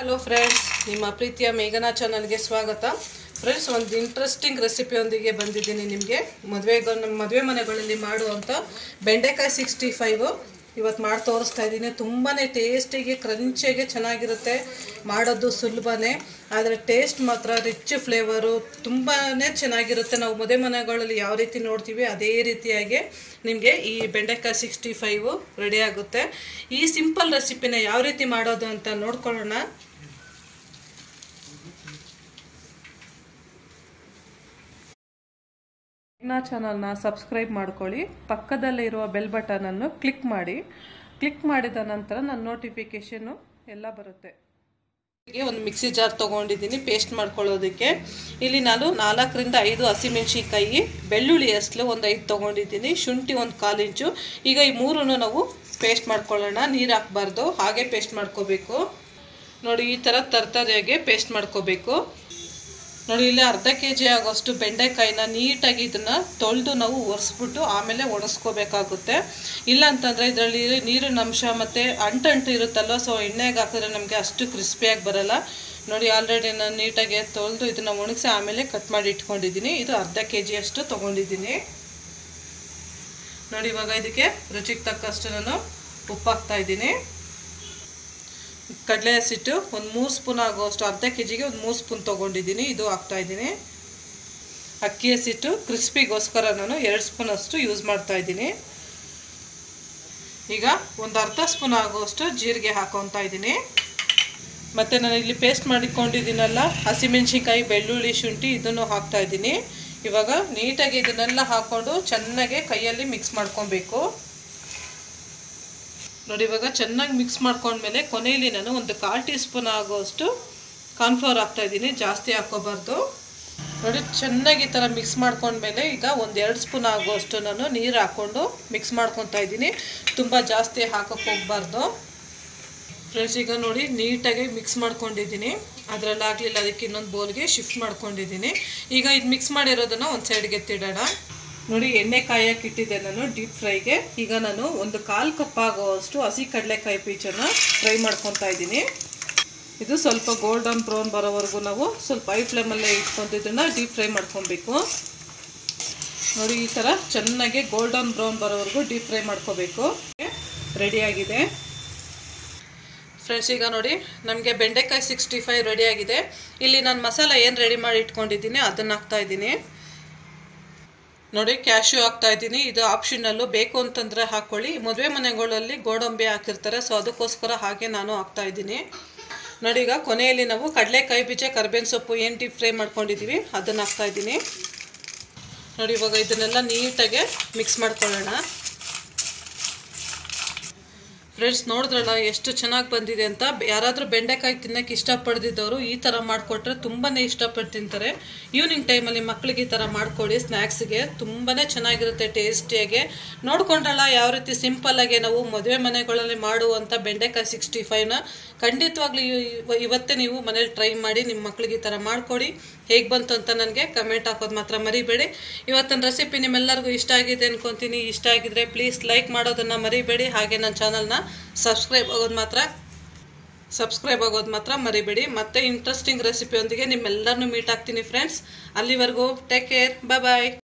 Hello friends ನಿಮ್ಮ ಪ್ರೀತಿಯ ಮೇಘನಾ ಚಾನಲ್ಗೆ ಸ್ವಾಗತ. ಫ್ರೆಂಡ್ಸ್ ಒಂದು ಇಂಟ್ರೆಸ್ಟಿಂಗ್ ರೆಸಿಪಿಯೊಂದಿಗೆ ಬಂದಿದ್ದೀನಿ ನಿಮಗೆ. ಮದುವೆ ಮದುವೆ ಮನೆಗಳಲ್ಲಿ ಮಾಡುವಂಥ ಬೆಂಡೆಕಾಯಿ ಸಿಕ್ಸ್ಟಿ ಫೈವು ಇವತ್ತು ಮಾಡಿ ತೋರಿಸ್ತಾ ಇದ್ದೀನಿ. ತುಂಬಾ ಟೇಸ್ಟಿಗೆ ಕ್ರಂಚಿಗೆ ಚೆನ್ನಾಗಿರುತ್ತೆ. ಮಾಡೋದು ಸುಲಭನೇ. ಆದರೆ ಟೇಸ್ಟ್ ಮಾತ್ರ ರಿಚ್ ಫ್ಲೇವರು ತುಂಬಾ ಚೆನ್ನಾಗಿರುತ್ತೆ. ನಾವು ಮದುವೆ ಮನೆಗಳಲ್ಲಿ ಯಾವ ರೀತಿ ನೋಡ್ತೀವಿ, ಅದೇ ರೀತಿಯಾಗಿ ನಿಮಗೆ ಈ ಬೆಂಡೆಕಾಯಿ ಸಿಕ್ಸ್ಟಿ ಫೈವು ರೆಡಿ ಆಗುತ್ತೆ. ಈ ಸಿಂಪಲ್ ರೆಸಿಪಿನ ಯಾವ ರೀತಿ ಮಾಡೋದು ಅಂತ ನೋಡ್ಕೊಳ್ಳೋಣ. ಮೇಘ್ನಾ ಚಾನಲ್ನ ಸಬ್ಸ್ಕ್ರೈಬ್ ಮಾಡ್ಕೊಳ್ಳಿ. ಪಕ್ಕದಲ್ಲೇ ಇರುವ ಬೆಲ್ ಬಟನನ್ನು ಕ್ಲಿಕ್ ಮಾಡಿ. ಕ್ಲಿಕ್ ಮಾಡಿದ ನಂತರ ನನ್ನ ನೋಟಿಫಿಕೇಷನ್ನು ಎಲ್ಲ ಬರುತ್ತೆ. ಒಂದು ಮಿಕ್ಸಿ ಜಾರ್ ತೊಗೊಂಡಿದ್ದೀನಿ. ಪೇಸ್ಟ್ ಮಾಡ್ಕೊಳ್ಳೋದಕ್ಕೆ. ಇಲ್ಲಿ ನಾನು ನಾಲ್ಕರಿಂದ ಐದು ಹಸಿಮೆಣ್ಸಿನ್ಕಾಯಿ, ಬೆಳ್ಳುಳ್ಳಿ ಅಷ್ಟು ಒಂದು ಐದು ತೊಗೊಂಡಿದ್ದೀನಿ. ಶುಂಠಿ ಒಂದು ಕಾಲು ಇಂಚು. ಈಗ ಈ ಮೂರನ್ನು ನಾವು ಪೇಸ್ಟ್ ಮಾಡ್ಕೊಳ್ಳೋಣ. ನೀರು ಹಾಕ್ಬಾರ್ದು. ಹಾಗೆ ಪೇಸ್ಟ್ ಮಾಡ್ಕೋಬೇಕು. ನೋಡಿ, ಈ ಥರ ಹಾಗೆ ಪೇಸ್ಟ್ ಮಾಡ್ಕೋಬೇಕು. ನೋಡಿ, ಇಲ್ಲಿ ಅರ್ಧ ಕೆ ಜಿ ಆಗೋಷ್ಟು ಬೆಂಡೆಕಾಯಿನ ನೀಟಾಗಿ ಇದನ್ನು ತೊಳೆದು ನಾವು ಒರೆಸ್ಬಿಟ್ಟು ಆಮೇಲೆ ಒಣಸ್ಕೋಬೇಕಾಗುತ್ತೆ. ಇಲ್ಲ ಅಂತಂದರೆ ಇದರಲ್ಲಿ ನೀರಿನ ಅಂಶ ಮತ್ತು ಅಂಟಂಟು ಇರುತ್ತಲ್ವ ಸೊ ಎಣ್ಣೆಗೆ ಹಾಕಿದ್ರೆ ನಮಗೆ ಅಷ್ಟು ಕ್ರಿಸ್ಪಿಯಾಗಿ ಬರಲ್ಲ. ನೋಡಿ, ಆಲ್ರೆಡಿ ನಾನು ನೀಟಾಗಿ ತೊಳೆದು ಇದನ್ನು ಒಣಗಿಸಿ ಆಮೇಲೆ ಕಟ್ ಮಾಡಿ ಇಟ್ಕೊಂಡಿದ್ದೀನಿ. ಇದು ಅರ್ಧ ಕೆ ಜಿಯಷ್ಟು ತೊಗೊಂಡಿದ್ದೀನಿ. ನೋಡಿ, ಇವಾಗ ಇದಕ್ಕೆ ರುಚಿಗೆ ತಕ್ಕಷ್ಟು ನಾನು ಉಪ್ಪು ಹಾಕ್ತಾ ಇದ್ದೀನಿ. ಕಡಲೆ ಹಸಿಟ್ಟು ಒಂದು ಮೂರು ಸ್ಪೂನ್ ಆಗೋಷ್ಟು ಅರ್ಧ ಕೆ ಜಿಗೆ ಒಂದು ಮೂರು ಸ್ಪೂನ್ ತೊಗೊಂಡಿದ್ದೀನಿ. ಇದು ಹಾಕ್ತಾಯಿದ್ದೀನಿ ಅಕ್ಕಿ ಹಸಿಟ್ಟು ಕ್ರಿಸ್ಪಿಗೋಸ್ಕರ ನಾನು ಎರಡು ಸ್ಪೂನ್ ಅಷ್ಟು ಯೂಸ್ ಮಾಡ್ತಾ ಇದ್ದೀನಿ. ಈಗ ಒಂದು ಅರ್ಧ ಸ್ಪೂನ್ ಆಗುವಷ್ಟು ಜೀರಿಗೆ ಹಾಕೊತಾ ಇದ್ದೀನಿ. ಮತ್ತು ನಾನು ಇಲ್ಲಿ ಪೇಸ್ಟ್ ಮಾಡಿಕೊಂಡಿದ್ದೀನಲ್ಲ, ಹಸಿಮೆಣ್ಸಿನ್ಕಾಯಿ, ಬೆಳ್ಳುಳ್ಳಿ, ಶುಂಠಿ ಇದನ್ನು ಹಾಕ್ತಾಯಿದ್ದೀನಿ ಇವಾಗ ನೀಟಾಗಿ ಇದನ್ನೆಲ್ಲ ಹಾಕ್ಕೊಂಡು ಚೆನ್ನಾಗಿ ಕೈಯಲ್ಲಿ ಮಿಕ್ಸ್ ಮಾಡ್ಕೊಬೇಕು. ನೋಡಿ, ಇವಾಗ ಚೆನ್ನಾಗಿ ಮಿಕ್ಸ್ ಮಾಡ್ಕೊಂಡ್ಮೇಲೆ ಕೊನೆಯಲ್ಲಿ ನಾನು ಒಂದು ಕಾಲು ಟೀ ಸ್ಪೂನ್ ಆಗೋಷ್ಟು ಕಾರ್ನ್ಫ್ಲವರ್ ಹಾಕ್ತಾಯಿದ್ದೀನಿ ಜಾಸ್ತಿ ಹಾಕ್ಕೋಬಾರ್ದು. ನೋಡಿ, ಚೆನ್ನಾಗಿ ಈ ಥರ ಮಿಕ್ಸ್ ಮಾಡ್ಕೊಂಡ್ಮೇಲೆ ಈಗ ಒಂದು ಎರಡು ಸ್ಪೂನ್ ಆಗೋಷ್ಟು ನಾನು ನೀರು ಹಾಕ್ಕೊಂಡು ಮಿಕ್ಸ್ ಮಾಡ್ಕೊತಾ ಇದ್ದೀನಿ. ತುಂಬ ಜಾಸ್ತಿ ಹಾಕೋಕ್ಕೆ ಹೋಗ್ಬಾರ್ದು. ಫ್ರೆಂಡ್ಸ್ ಈಗ ನೋಡಿ, ನೀಟಾಗಿ ಮಿಕ್ಸ್ ಮಾಡ್ಕೊಂಡಿದ್ದೀನಿ. ಅದರಲ್ಲಿ ಆಗಲಿಲ್ಲ ಅದಕ್ಕೆ ಇನ್ನೊಂದು ಬೌಲ್ಗೆ ಶಿಫ್ಟ್ ಮಾಡ್ಕೊಂಡಿದ್ದೀನಿ. ಈಗ ಇದು ಮಿಕ್ಸ್ ಮಾಡಿರೋದನ್ನು ಒಂದು ಸೈಡ್ಗೆ ಎತ್ತಿಡೋಣ. ನೋಡಿ, ಎಣ್ಣೆ ಕಾಯಕ್ಕೆ ಇಟ್ಟಿದ್ದೆ ನಾನು ಡೀಪ್ ಫ್ರೈಗೆ ಈಗ ನಾನು ಒಂದು ಕಾಲು ಕಪ್ ಆಗೋವಷ್ಟು ಹಸಿ ಕಡಲೆಕಾಯಿ ಪೀಚನ್ನು ಫ್ರೈ ಮಾಡ್ಕೊತಾ ಇದ್ದೀನಿ. ಇದು ಸ್ವಲ್ಪ ಗೋಲ್ಡನ್ ಬ್ರೌನ್ ಬರೋವರೆಗೂ ನಾವು ಸ್ವಲ್ಪ ಹೈ ಫ್ಲೇಮಲ್ಲೇ ಇಟ್ಕೊಂಡು ಡೀಪ್ ಫ್ರೈ ಮಾಡ್ಕೊಬೇಕು. ನೋಡಿ, ಈ ಥರ ಚೆನ್ನಾಗಿ ಗೋಲ್ಡನ್ ಬ್ರೌನ್ ಬರೋವರೆಗೂ ಡೀಪ್ ಫ್ರೈ ಮಾಡ್ಕೋಬೇಕು. ರೆಡಿಯಾಗಿದೆ ಫ್ರೆಂಡ್ಸ್ ಈಗ ನೋಡಿ, ನಮಗೆ ಬೆಂಡೆಕಾಯಿ ಸಿಕ್ಸ್ಟಿ ಫೈವ್ ರೆಡಿಯಾಗಿದೆ ಇಲ್ಲಿ ನಾನು ಮಸಾಲ ಏನು ರೆಡಿ ಮಾಡಿ ಇಟ್ಕೊಂಡಿದ್ದೀನಿ ಅದನ್ನು ಹಾಕ್ತಾ ಇದ್ದೀನಿ. ನೋಡಿ ಕ್ಯಾಶ್ಯೂ ಹಾಕ್ತಾ ಇದ್ದೀನಿ. ಇದು ಆಪ್ಷನಲ್ಲು ಬೇಕು ಅಂತಂದರೆ ಹಾಕ್ಕೊಳ್ಳಿ ಮದುವೆ ಮನೆಗಳಲ್ಲಿ ಗೋಡಂಬಿ ಹಾಕಿರ್ತಾರೆ ಸೊ ಅದಕ್ಕೋಸ್ಕರ ಹಾಗೆ ನಾನು ಹಾಕ್ತಾ ಇದ್ದೀನಿ. ನೋಡಿ, ಈಗ ಕೊನೆಯಲ್ಲಿ ನಾವು ಕಡಲೆಕಾಯಿ ಬೀಜ, ಕರ್ಬೇವಿನ ಸೊಪ್ಪು ಏನು ಡೀಪ್ ಫ್ರೈ ಮಾಡ್ಕೊಂಡಿದ್ದೀವಿ. ಅದನ್ನು ಹಾಕ್ತಾ ಇದ್ದೀನಿ. ನೋಡಿ, ಇವಾಗ ಇದನ್ನೆಲ್ಲ ನೀಟಾಗೆ ಮಿಕ್ಸ್ ಮಾಡ್ಕೊಳ್ಳೋಣ. ಫ್ರೆಂಡ್ಸ್ ನೋಡಿದ್ರಲ್ಲ ಎಷ್ಟು ಚೆನ್ನಾಗಿ ಬಂದಿದೆ ಅಂತ. ಯಾರಾದರೂ ಬೆಂಡೆಕಾಯಿ ತಿನ್ನೋಕ್ಕೆ ಇಷ್ಟಪಡ್ದಿದ್ದವರು ಈ ಥರ ಮಾಡಿಕೊಟ್ರೆ ತುಂಬಾ ಇಷ್ಟಪಟ್ಟು ತಿಂತಾರೆ. ಈವ್ನಿಂಗ್ ಟೈಮಲ್ಲಿ ಮಕ್ಕಳಿಗೆ ಈ ಥರ ಮಾಡಿಕೊಡಿ ಸ್ನ್ಯಾಕ್ಸ್ಗೆ ತುಂಬಾ ಚೆನ್ನಾಗಿರುತ್ತೆ ಟೇಸ್ಟಿಯಾಗಿ ನೋಡ್ಕೊಂಡ್ರಲ್ಲ, ಯಾವ ರೀತಿ ಸಿಂಪಲ್ಲಾಗಿ ನಾವು ಮದುವೆ ಮನೆಗಳಲ್ಲಿ ಮಾಡುವಂಥ ಬೆಂಡೆಕಾಯಿ ಸಿಕ್ಸ್ಟಿ ಫೈವ್ನ ಖಂಡಿತವಾಗ್ಲೂ ಇವತ್ತೇ ನೀವು ಮನೇಲಿ ಟ್ರೈ ಮಾಡಿ ನಿಮ್ಮ ಮಕ್ಕಳಿಗೆ ಈ ಥರ ಮಾಡಿಕೊಡಿ. ಹೇಗೆ ಬಂತು ಅಂತ ನನಗೆ ಕಮೆಂಟ್ ಹಾಕೋದು ಮಾತ್ರ ಮರಿಬೇಡಿ. ಇವತ್ತಿನ ರೆಸಿಪಿ ನಿಮ್ಮೆಲ್ಲರಿಗೂ ಇಷ್ಟ ಆಗಿದೆ ಅನ್ಕೊತೀನಿ. ಇಷ್ಟ ಆಗಿದ್ರೆ ಪ್ಲೀಸ್ ಲೈಕ್ ಮಾಡೋದನ್ನು ಮರಿಬೇಡಿ. ಹಾಗೆ ನನ್ನ ಚಾನಲ್ನ ಸಬ್ಸ್ಕ್ರೈಬ್ ಆಗೋದು ಮಾತ್ರ, ಸಬ್ಸ್ಕ್ರೈಬ್ ಆಗೋದು ಮಾತ್ರ ಮರಿಬೇಡಿ. ಮತ್ತೆ ಇಂಟ್ರೆಸ್ಟಿಂಗ್ ರೆಸಿಪಿಯೊಂದಿಗೆ ನಿಮ್ಮೆಲ್ಲರನ್ನೂ ಮೀಟ್ ಆಗ್ತೀನಿ ಫ್ರೆಂಡ್ಸ್ ಅಲ್ಲಿವರೆಗೂ ಟೇಕ್ ಕೇರ್ ಬಾಯ್